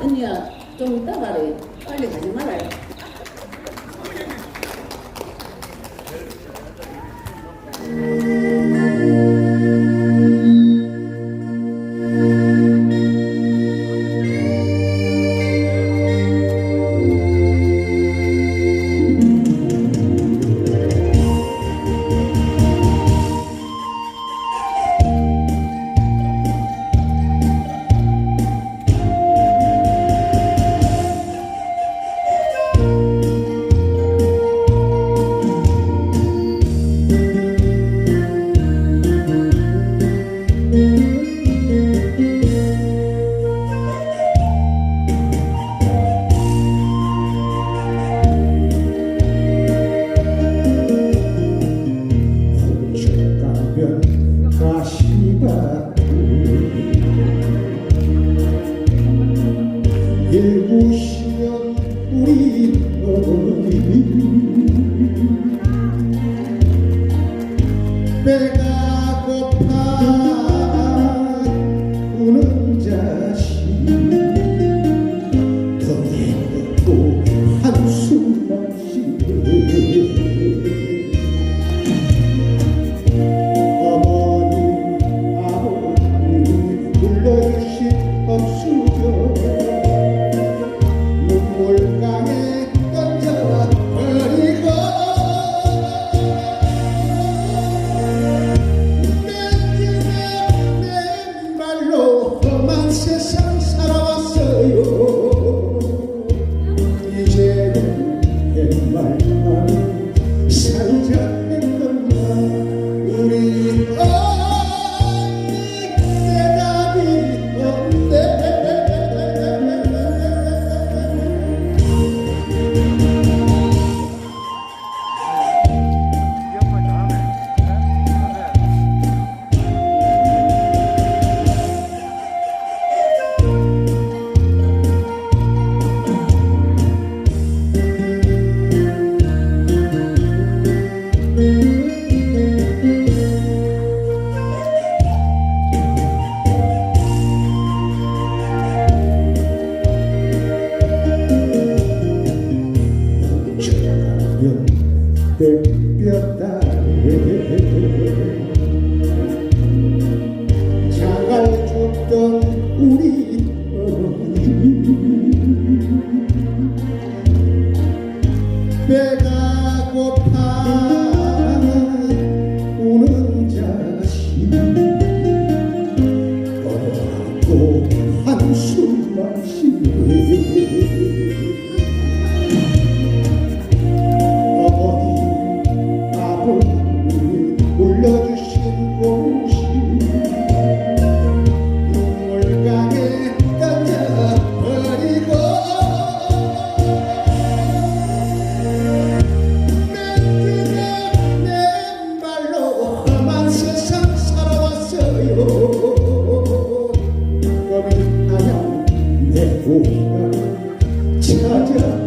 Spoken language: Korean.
언니야 좀 이따 가래. 빨리 가지 말아요. pegar. Yes. 어, 뺏겼다 장을 줬던 우리 어머니 배가 고파 우는 자식 어렵고 한숨. 오, 치카자.